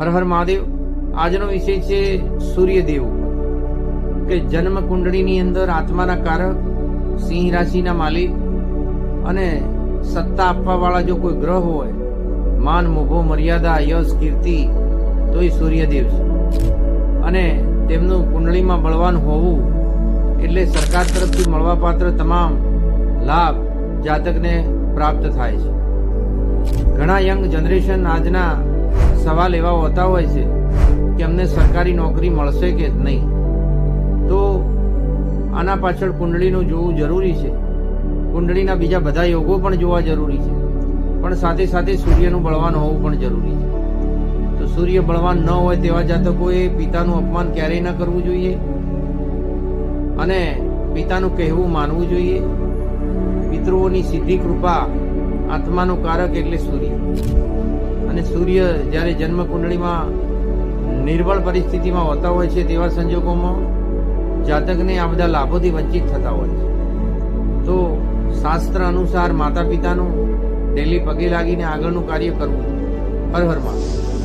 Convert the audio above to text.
હર હર મહાદેવ. આજનો વિષય છે સૂર્યદેવ કે જન્મ કુંડળીની અંદર આત્માના કારક, સિંહ રાશિના માલિક અને સત્તા આપવાવાળા જો કોઈ ગ્રહ હોય, માન, મોભો, મર્યાદા, યશ, કીર્તિ, તો એ સૂર્યદેવ છે. અને તેમનું કુંડળીમાં બળવાન હોવું એટલે સરકાર તરફથી મળવાપાત્ર તમામ લાભ જાતકને પ્રાપ્ત થાય છે. ઘણા યંગ જનરેશન આજના સવાલ એવા હોતા હોય છે કે અમને સરકારી નોકરી મળશે કે નહીં. તો આના પાછળ કુંડળીનું જોવું જરૂરી છે. કુંડળીના બીજા બધા યોગો પણ જોવા જરૂરી છે. પણ સાથે સાથે સૂર્યનું બળવાન હોવું પણ જરૂરી છે. તો સૂર્ય બળવાન ન હોય તેવા જાતકોએ પિતાનું અપમાન ક્યારેય ન કરવું જોઈએ. અને પિતાનું કહેવું માનવું જોઈએ. પિતૃઓની સિદ્ધિ કૃપા આત્માનું કારક એટલે સૂર્ય. અને સૂર્ય જ્યારે જન્મ કુંડળીમાં નિર્બળ પરિસ્થિતિમાં હોતા હોય છે તેવા સંજોગોમાં જાતકને આ બધા લાભોથી વંચિત થતા હોય છે. તો શાસ્ત્ર અનુસાર માતા પિતાનું ડેલી પગે લાગીને આગળનું કાર્ય કરવું હર હર મહાદેવ.